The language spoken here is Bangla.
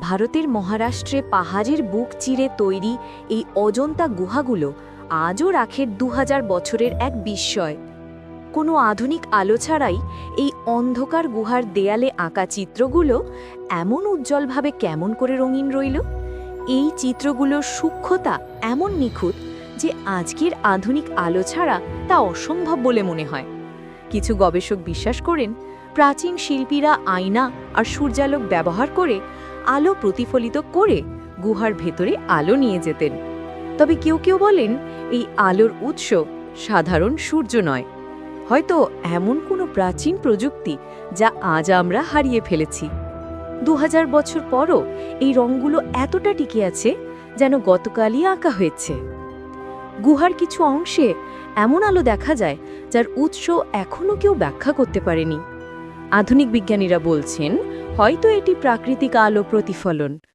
ভারতের মহারাষ্ট্রে পাহাড়ের বুক চিরে তৈরি এই অজন্তা গুহাগুলো আজও রাখের দু হাজার বছরের এক বিস্ময়। কোনো আধুনিক আলো ছাড়াই এই অন্ধকার গুহার দেয়ালে আঁকা চিত্রগুলো এমন উজ্জ্বলভাবে কেমন করে রঙিন রইল? এই চিত্রগুলোর সূক্ষ্মতা এমন নিখুঁত যে আজকের আধুনিক আলো ছাড়া তা অসম্ভব বলে মনে হয়। কিছু গবেষক বিশ্বাস করেন, প্রাচীন শিল্পীরা আয়না আর সূর্যালোক ব্যবহার করে আলো প্রতিফলিত করে গুহার ভেতরে আলো নিয়ে যেতেন। তবে কেউ কেউ বলেন, এই আলোর উৎস সাধারণ সূর্য নয়। হয়তো এমন কোনো প্রাচীন প্রযুক্তি যা আজ আমরা হারিয়ে ফেলেছি। দু হাজার বছর পরও এই রঙগুলো এতটা টিকে আছে যেন গতকালই আঁকা হয়েছে। গুহার কিছু অংশে এমন আলো দেখা যায় যার উৎস এখনও কেউ ব্যাখ্যা করতে পারেনি। আধুনিক বিজ্ঞানীরা বলছেন হয়তো এটি প্রাকৃতিক আলো প্রতিফলন।